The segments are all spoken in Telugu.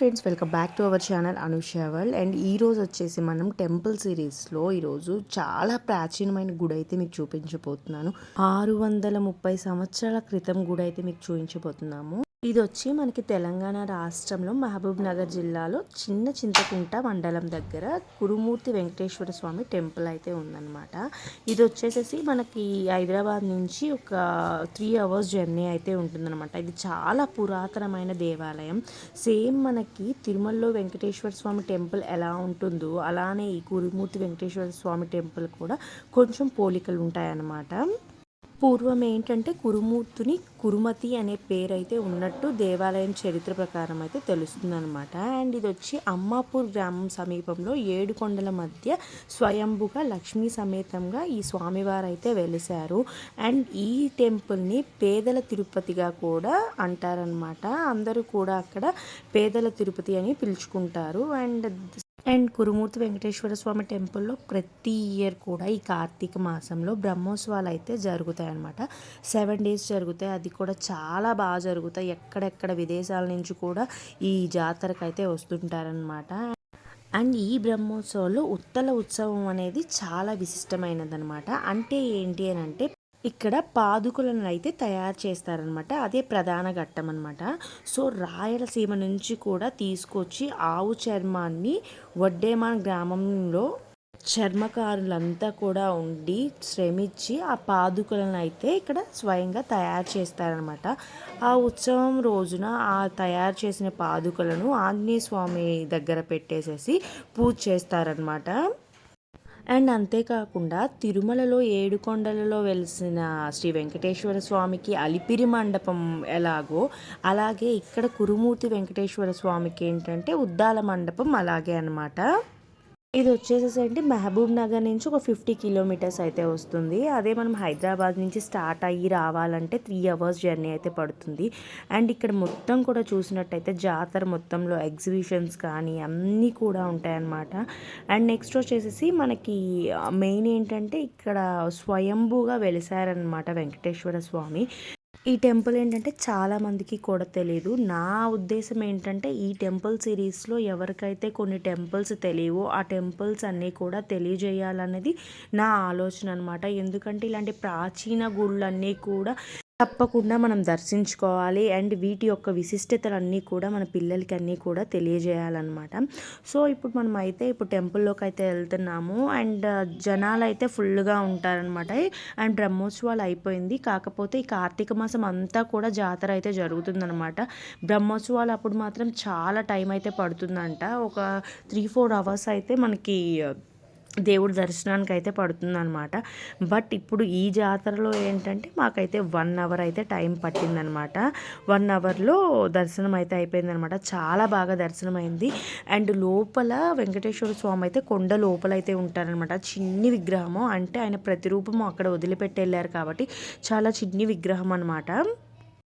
Friends welcome back to our channel అనుషావల్ and ఈరోజు వచ్చేసి మనం టెంపుల్ సిరీస్లో ఈరోజు చాలా ప్రాచీనమైన గుడి అయితే మీకు చూపించబోతున్నాను. ఆరు వందల ముప్పై సంవత్సరాల క్రితం గుడి అయితే మీకు చూపించబోతున్నాము. ఇది వచ్చి మనకి తెలంగాణ రాష్ట్రంలో మహబూబ్ నగర్ జిల్లాలో చిన్న చింతకుంట మండలం దగ్గర గురుమూర్తి వెంకటేశ్వర స్వామి టెంపుల్ అయితే ఉందన్నమాట. ఇది వచ్చేసేసి మనకి హైదరాబాద్ నుంచి ఒక త్రీ అవర్స్ జర్నీ అయితే ఉంటుందన్నమాట. ఇది చాలా పురాతనమైన దేవాలయం. సేమ్ మనకి తిరుమలలో వెంకటేశ్వర స్వామి టెంపుల్ ఎలా ఉంటుందో అలానే ఈ గురుమూర్తి వెంకటేశ్వర స్వామి టెంపుల్ కూడా కొంచెం పోలికలు ఉంటాయన్నమాట పూర్వం ఏంటంటే కురుమూర్తుని కురుమతి అనే పేరైతే ఉన్నట్టు దేవాలయం చరిత్ర ప్రకారం అయితే తెలుస్తుంది అనమాట అండ్ ఇది వచ్చి అమ్మాపూర్ గ్రామం సమీపంలో ఏడు కొండల మధ్య స్వయంభుగా లక్ష్మీ సమేతంగా ఈ స్వామివారు అయితే వెలిశారు. అండ్ ఈ టెంపుల్ని పేదల తిరుపతిగా కూడా అంటారనమాట అందరూ కూడా అక్కడ పేదల తిరుపతి అని పిలుచుకుంటారు. అండ్ అండ్ కురుమూర్తి వెంకటేశ్వర స్వామి టెంపుల్లో ప్రతి ఇయర్ కూడా ఈ కార్తీక మాసంలో బ్రహ్మోత్సవాలు అయితే జరుగుతాయి అనమాట సెవెన్ డేస్ జరుగుతాయి. అది కూడా చాలా బాగా జరుగుతాయి. ఎక్కడెక్కడ విదేశాల నుంచి కూడా ఈ జాతరకు అయితే వస్తుంటారనమాట అండ్ ఈ బ్రహ్మోత్సవంలో ఉత్తల ఉత్సవం అనేది చాలా విశిష్టమైనదనమాట అంటే ఏంటి అని అంటే ఇక్కడ పాదుకులను అయితే తయారు చేస్తారనమాట అదే ప్రధాన ఘట్టం అనమాట సో రాయలసీమ నుంచి కూడా తీసుకొచ్చి ఆవు చర్మాన్ని వడ్డేమాన్ గ్రామంలో చర్మకారులంతా కూడా ఉండి శ్రమించి ఆ పాదుకలను అయితే ఇక్కడ స్వయంగా తయారు చేస్తారనమాట ఆ ఉత్సవం రోజున ఆ తయారు చేసిన పాదుకలను ఆంజనేయ స్వామి దగ్గర పెట్టేసేసి పూజ చేస్తారనమాట అండ్ అంతేకాకుండా తిరుమలలో ఏడుకొండలలో వెలిసిన శ్రీ వెంకటేశ్వర స్వామికి అలిపిరి మండపం ఎలాగో అలాగే ఇక్కడ కురుమూర్తి వెంకటేశ్వర స్వామికి ఏంటంటే ఉద్దాల మండపం అలాగే అనమాట ఇది వచ్చేసేసి మహబూబ్ నగర్ నుంచి ఒక ఫిఫ్టీ కిలోమీటర్స్ అయితే వస్తుంది. అదే మనం హైదరాబాద్ నుంచి స్టార్ట్ అయ్యి రావాలంటే త్రీ అవర్స్ జర్నీ అయితే పడుతుంది. అండ్ ఇక్కడ మొత్తం కూడా చూసినట్టయితే జాతర మొత్తంలో ఎగ్జిబిషన్స్ కానీ అన్నీ కూడా ఉంటాయన్నమాట. అండ్ నెక్స్ట్ వచ్చేసేసి మనకి మెయిన్ ఏంటంటే ఇక్కడ స్వయంభూగా వెలిసారనమాట వెంకటేశ్వర స్వామి. ఈ టెంపుల్ ఏంటంటే చాలామందికి కూడా తెలియదు నా ఉద్దేశం ఏంటంటే ఈ టెంపుల్ సిరీస్లో ఎవరికైతే కొన్ని టెంపుల్స్ తెలియవో ఆ టెంపుల్స్ అన్నీ కూడా తెలియజేయాలన్నది నా ఆలోచన అనమాట ఎందుకంటే ఇలాంటి ప్రాచీన గుళ్ళన్నీ కూడా తప్పకుండా మనం దర్శించుకోవాలి. అండ్ వీటి యొక్క విశిష్టతలన్నీ కూడా మన పిల్లలకి అన్నీ కూడా తెలియజేయాలన్నమాట. సో ఇప్పుడు మనం అయితే ఇప్పుడు టెంపుల్లోకి అయితే వెళ్తున్నాము. అండ్ జనాలు అయితే ఫుల్గా ఉంటారనమాట అండ్ బ్రహ్మోత్సవాలు అయిపోయింది. కాకపోతే ఈ కార్తీక మాసం అంతా కూడా జాతర అయితే జరుగుతుందనమాట బ్రహ్మోత్సవాలు అప్పుడు మాత్రం చాలా టైం అయితే పడుతుందంట. ఒక త్రీ ఫోర్ అవర్స్ అయితే మనకి దేవుడి దర్శనానికి అయితే పడుతుందనమాట బట్ ఇప్పుడు ఈ జాతరలో ఏంటంటే మాకైతే వన్ అవర్ అయితే టైం పట్టిందనమాట వన్ అవర్లో దర్శనం అయితే అయిపోయిందనమాట చాలా బాగా దర్శనం అయింది అండ్ లోపల వెంకటేశ్వర స్వామి అయితే కొండ లోపల అయితే ఉంటారనమాట చిన్ని విగ్రహము. అంటే ఆయన ప్రతిరూపము అక్కడ వదిలిపెట్టి వెళ్ళారు కాబట్టి చాలా చిన్ని విగ్రహం అనమాట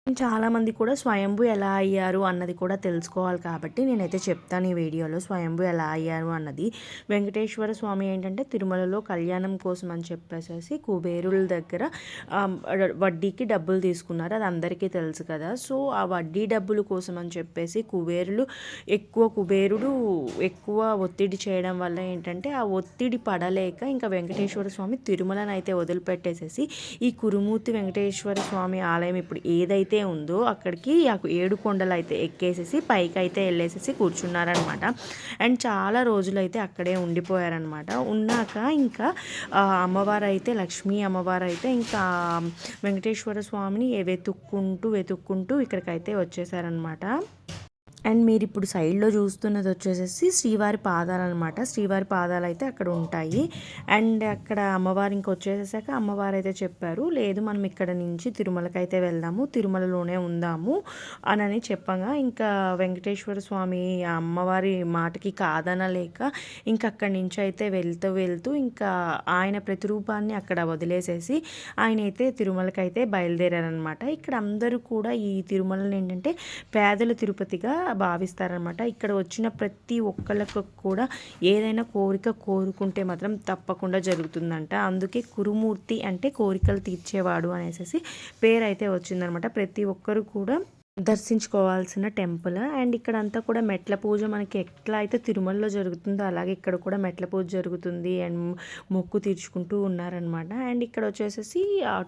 చాలామంది కూడా స్వయంభు ఎలా అయ్యారు అన్నది కూడా తెలుసుకోవాలి కాబట్టి నేనైతే చెప్తాను ఈ వీడియోలో స్వయంభు ఎలా అయ్యారు అన్నది. వెంకటేశ్వర స్వామి ఏంటంటే తిరుమలలో కళ్యాణం కోసం అని చెప్పేసి కుబేరుల దగ్గర వడ్డీకి డబ్బులు తీసుకున్నారు. అది అందరికీ తెలుసు కదా. సో ఆ వడ్డీ డబ్బుల కోసం అని చెప్పేసి కుబేరులు ఎక్కువ కుబేరుడు ఎక్కువ ఒత్తిడి చేయడం వల్ల ఏంటంటే ఆ ఒత్తిడి పడలేక ఇంకా వెంకటేశ్వర స్వామి తిరుమలను అయితే వదిలిపెట్టేసేసి ఈ కురుమూర్తి వెంకటేశ్వర స్వామి ఆలయం ఇప్పుడు ఏదైతే ఏదైతే ఉందో అక్కడికి ఏడు కొండలు అయితే ఎక్కేసేసి పైకి అయితే వెళ్ళేసేసి కూర్చున్నారనమాట అండ్ చాలా రోజులు అయితే అక్కడే ఉండిపోయారనమాట ఉన్నాక ఇంకా అమ్మవారు అయితే లక్ష్మీ అమ్మవారు అయితే ఇంకా వెంకటేశ్వర స్వామిని వెతుక్కుంటూ వెతుక్కుంటూ ఇక్కడికైతే వచ్చేసారనమాట అండ్ మీరు ఇప్పుడు సైడ్లో చూస్తున్నది వచ్చేసేసి శ్రీవారి పాదాలు అనమాట శ్రీవారి పాదాలు అయితే అక్కడ ఉంటాయి. అండ్ అక్కడ అమ్మవారి ఇంక వచ్చేసేసాక అమ్మవారు అయితే చెప్పారు లేదు మనం ఇక్కడ నుంచి తిరుమలకి అయితే వెళ్దాము తిరుమలలోనే ఉందాము అని చెప్పగా ఇంకా వెంకటేశ్వర స్వామి అమ్మవారి మాటకి కాదనలేక ఇంకా అక్కడి నుంచి అయితే వెళ్తూ వెళ్తూ ఇంకా ఆయన ప్రతిరూపాన్ని అక్కడ వదిలేసేసి ఆయన అయితే తిరుమలకి అయితే బయలుదేరారనమాట ఇక్కడ అందరూ కూడా ఈ తిరుమలని ఏంటంటే పేదల తిరుపతిగా భావిస్తారనమాట ఇక్కడ వచ్చిన ప్రతి ఒక్కళ్ళకు కూడా ఏదైనా కోరిక కోరుకుంటే మాత్రం తప్పకుండా జరుగుతుందంట. అందుకే కురుమూర్తి అంటే కోరికలు తీర్చేవాడు అనేసి పేరైతే వచ్చిందనమాట ప్రతి ఒక్కరు కూడా దర్శించుకోవాల్సిన టెంపుల్. అండ్ ఇక్కడ అంతా కూడా మెట్ల పూజ మనకి ఎట్లా అయితే తిరుమలలో జరుగుతుందో అలాగే ఇక్కడ కూడా మెట్ల పూజ జరుగుతుంది. అండ్ మొక్కు తీర్చుకుంటూ ఉన్నారనమాట అండ్ ఇక్కడ వచ్చేసేసి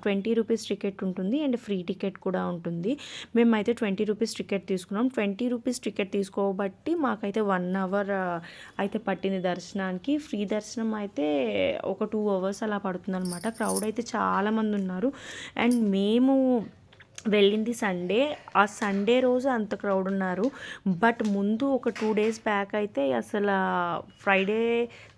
ట్వంటీ రూపీస్ టికెట్ ఉంటుంది. అండ్ ఫ్రీ టికెట్ కూడా ఉంటుంది. మేమైతే ట్వంటీ రూపీస్ టికెట్ తీసుకున్నాం. ట్వంటీ రూపీస్ టికెట్ తీసుకోబట్టి మాకైతే వన్ అవర్ అయితే పట్టింది దర్శనానికి. ఫ్రీ దర్శనం అయితే ఒక టూ అవర్స్ అలా పడుతుంది అనమాట క్రౌడ్ అయితే చాలామంది ఉన్నారు. అండ్ మేము వెళ్ళింది సండే. ఆ సండే రోజు అంత క్రౌడ్ ఉన్నారు. బట్ ముందు ఒక టూ డేస్ బ్యాక్ అయితే అసలు ఫ్రైడే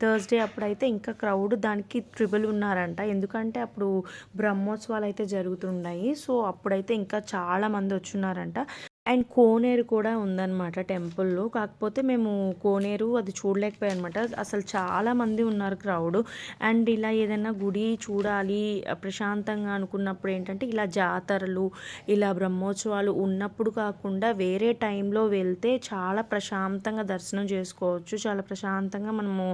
థర్స్డే అప్పుడైతే ఇంకా క్రౌడ్ దానికి ట్రిబుల్ ఉన్నారంట. ఎందుకంటే అప్పుడు బ్రహ్మోత్సవాలు అయితే జరుగుతున్నాయి. సో అప్పుడైతే ఇంకా చాలామంది వచ్చి వచ్చున్నారంట అండ్ కోనేరు కూడా ఉందన్నమాట టెంపుల్లో. కాకపోతే మేము కోనేరు అది చూడలేకపోయాం అనమాట అసలు చాలామంది ఉన్నారు క్రౌడ్. అండ్ ఇలా ఏదైనా గుడి చూడాలి ప్రశాంతంగా అనుకున్నప్పుడు ఏంటంటే ఇలా జాతరలు ఇలా బ్రహ్మోత్సవాలు ఉన్నప్పుడు కాకుండా వేరే టైంలో వెళ్తే చాలా ప్రశాంతంగా దర్శనం చేసుకోవచ్చు. చాలా ప్రశాంతంగా మనము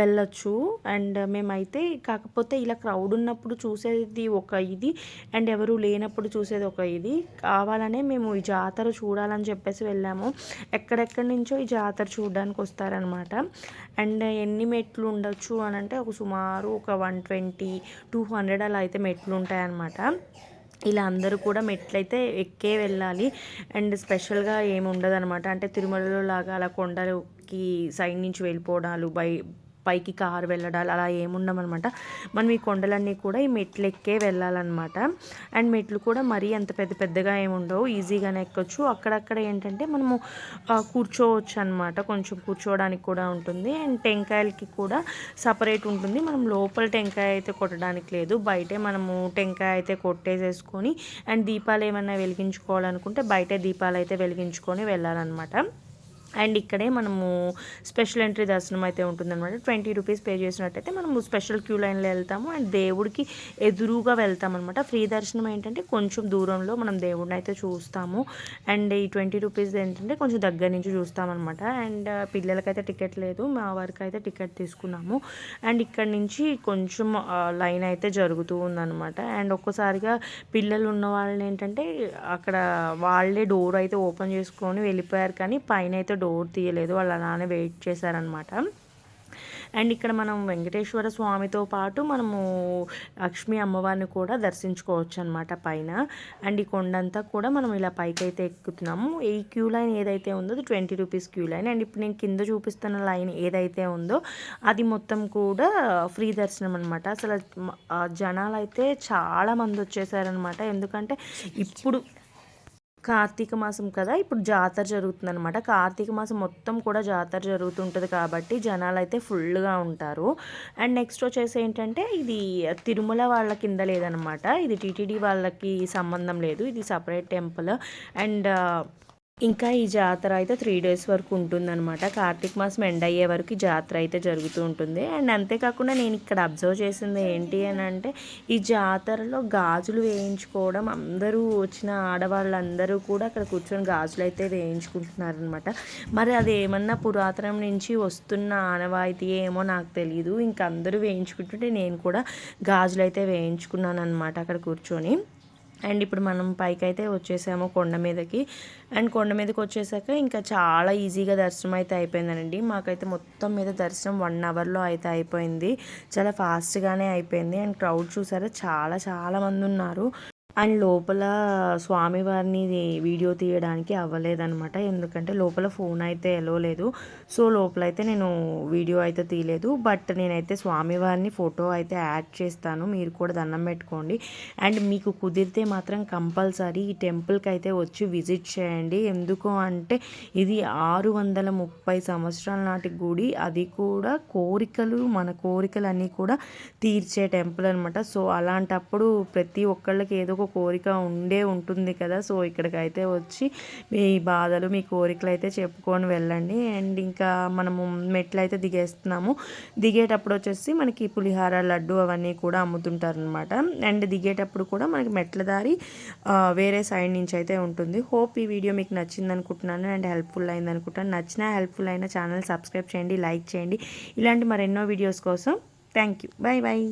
వెళ్ళొచ్చు. అండ్ మేమైతే కాకపోతే ఇలా క్రౌడ్ ఉన్నప్పుడు చూసేది ఒక ఇది అండ్ ఎవరు లేనప్పుడు చూసేది ఒక ఇది. కావాలనే మేము ఈ జాతర చూడాలని చెప్పేసి వెళ్ళాము. ఎక్కడెక్కడి నుంచో ఈ జాతర చూడడానికి వస్తారనమాట. అండ్ ఎన్ని మెట్లు ఉండొచ్చు అని అంటే ఒక సుమారు ఒక వన్ ట్వంటీ టూ హండ్రెడ్ అలా అయితే మెట్లు ఉంటాయన్నమాట ఇలా అందరూ కూడా మెట్లయితే ఎక్కే వెళ్ళాలి. అండ్ స్పెషల్గా ఏమి ఉండదు అనమాట అంటే తిరుమలలో లాగా అలా కొండలకి సైడ్ నుంచి వెళ్ళిపోవడాలు బై పైకి కారు వెళ్ళడాలు అలా ఏముండమనమాట. మనం ఈ కొండలన్నీ కూడా ఈ మెట్లు ఎక్కే వెళ్ళాలన్నమాట అండ్ మెట్లు కూడా మరీ అంత పెద్ద పెద్దగా ఏమి ఉండవు ఈజీగానే ఎక్కొచ్చు. అక్కడక్కడ ఏంటంటే మనము కూర్చోవచ్చు అనమాట కొంచెం కూర్చోవడానికి కూడా ఉంటుంది. అండ్ టెంకాయలకి కూడా సపరేట్ ఉంటుంది. మనం లోపల టెంకాయ అయితే కొట్టడానికి లేదు. బయటే మనము టెంకాయ అయితే కొట్టేసేసుకొని అండ్ దీపాలు ఏమైనా వెలిగించుకోవాలనుకుంటే బయటే దీపాలు అయితే వెలిగించుకొని వెళ్ళాలన్నమాట అండ్ ఇక్కడే మనము స్పెషల్ ఎంట్రీ దర్శనం అయితే ఉంటుందన్నమాట. ట్వంటీ రూపీస్ పే చేసినట్టయితే మనము స్పెషల్ క్యూ లైన్లో వెళ్తాము. అండ్ దేవుడికి ఎదురుగా వెళ్తాం అనమాట ఫ్రీ దర్శనం ఏంటంటే కొంచెం దూరంలో మనం దేవుడిని అయితే చూస్తాము. అండ్ ఈ ట్వంటీ రూపీస్ ఏంటంటే కొంచెం దగ్గర నుంచి చూస్తామన్నమాట. అండ్ పిల్లలకైతే టికెట్ లేదు. మా వారికి అయితే టికెట్ తీసుకున్నాము. అండ్ ఇక్కడ నుంచి కొంచెం లైన్ అయితే జరుగుతూ ఉందన్నమాట. అండ్ ఒక్కసారిగా పిల్లలు ఉన్న వాళ్ళని ఏంటంటే అక్కడ వాళ్ళే డోర్ అయితే ఓపెన్ చేసుకొని వెళ్ళిపోయారు. కానీ పైన అయితే డోర్ తీయలేదు వాళ్ళు అలానే వెయిట్ చేశారనమాట అండ్ ఇక్కడ మనం వెంకటేశ్వర స్వామితో పాటు మనము లక్ష్మీ అమ్మవారిని కూడా దర్శించుకోవచ్చు అనమాట పైన. అండ్ ఈ కొండంతా కూడా మనం ఇలా పైకి అయితే ఎక్కుతున్నాము. ఈ క్యూ లైన్ ఏదైతే ఉందో అది twenty rupees queue line. And ఇప్పుడు నేను కింద చూపిస్తున్న లైన్ ఏదైతే ఉందో అది మొత్తం కూడా ఫ్రీ దర్శనం అనమాట అసలు జనాలు అయితే చాలా మంది వచ్చేసారనమాట ఎందుకంటే ఇప్పుడు కార్తీక మాసం కదా ఇప్పుడు జాతర జరుగుతుందనమాట కార్తీక మాసం మొత్తం కూడా జాతర జరుగుతుంటుంది కాబట్టి జనాలు అయితే ఫుల్గా ఉంటారు. అండ్ నెక్స్ట్ వచ్చేసి ఏంటంటే ఇది తిరుమల వాళ్ళ కింద లేదనమాట ఇది టీటీడీ వాళ్ళకి సంబంధం లేదు. ఇది సపరేట్ టెంపుల్. అండ్ ఇంకా ఈ జాతర అయితే త్రీ డేస్ వరకు ఉంటుందన్నమాట. కార్తీక మాసం ఎండ్ అయ్యే వరకు జాతర అయితే జరుగుతూ ఉంటుంది. అండ్ అంతేకాకుండా నేను ఇక్కడ అబ్జర్వ్ చేసింది ఏంటి అని అంటే ఈ జాతరలో గాజులు వేయించుకోవడం అందరూ వచ్చిన ఆడవాళ్ళందరూ కూడా అక్కడ కూర్చొని గాజులు అయితే వేయించుకుంటున్నారనమాట మరి అది ఏమన్నా పురాతనం నుంచి వస్తున్న ఆనవాయితీ ఏమో నాకు తెలియదు ఇంకా అందరూ వేయించుకుంటుంటే నేను కూడా గాజులు అయితే వేయించుకున్నాను అనమాట అక్కడ కూర్చొని. అండ్ ఇప్పుడు మనం పైకి అయితే వచ్చేసాము కొండ మీదకి. అండ్ కొండ మీదకి వచ్చేసాక ఇంకా చాలా ఈజీగా దర్శనం అయితే అయిపోయిందండి. మాకైతే మొత్తం మీద దర్శనం వన్ అవర్లో అయితే అయిపోయింది. చాలా ఫాస్ట్గానే అయిపోయింది. అండ్ క్రౌడ్ చూసారా? చాలా చాలా మంది ఉన్నారు. అండ్ లోపల స్వామివారిని వీడియో తీయడానికి అవ్వలేదనమాట ఎందుకంటే లోపల ఫోన్ అయితే ఎలో లేదు. సో లోపల అయితే నేను వీడియో అయితే తీయలేదు. బట్ నేనైతే స్వామివారిని ఫోటో అయితే యాడ్ చేస్తాను. మీరు కూడా దండం పెట్టుకోండి. అండ్ మీకు కుదిరితే మాత్రం కంపల్సరీ ఈ టెంపుల్కి అయితే వచ్చి విజిట్ చేయండి. ఎందుకు అంటే ఇది ఆరు వందల ముప్పై సంవత్సరాల నాటి గుడి. అది కూడా కోరికలు మన కోరికలన్నీ కూడా తీర్చే టెంపుల్ అనమాట సో అలాంటప్పుడు ప్రతి ఒక్కళ్ళకి ఏదో ఒక కోరిక ఉండే ఉంటుంది కదా. సో ఇక్కడికి అయితే వచ్చి మీ బాధలు మీ కోరికలు అయితే చెప్పుకొని వెళ్ళండి. అండ్ ఇంకా మనము మెట్లు అయితే దిగేస్తున్నాము. దిగేటప్పుడు వచ్చేసి మనకి పులిహార లడ్డు అవన్నీ కూడా అమ్ముతుంటారనమాట అండ్ దిగేటప్పుడు కూడా మనకి మెట్ల దారి వేరే సైడ్ నుంచి అయితే ఉంటుంది. హోప్ ఈ వీడియో మీకు నచ్చింది అనుకుంటున్నాను అండ్ హెల్ప్ఫుల్ అయింది అనుకుంటాను నచ్చిన హెల్ప్ఫుల్ అయిన ఛానల్ సబ్స్క్రైబ్ చేయండి లైక్ చేయండి. ఇలాంటి మరెన్నో వీడియోస్ కోసం థ్యాంక్ యూ బాయ్ బాయ్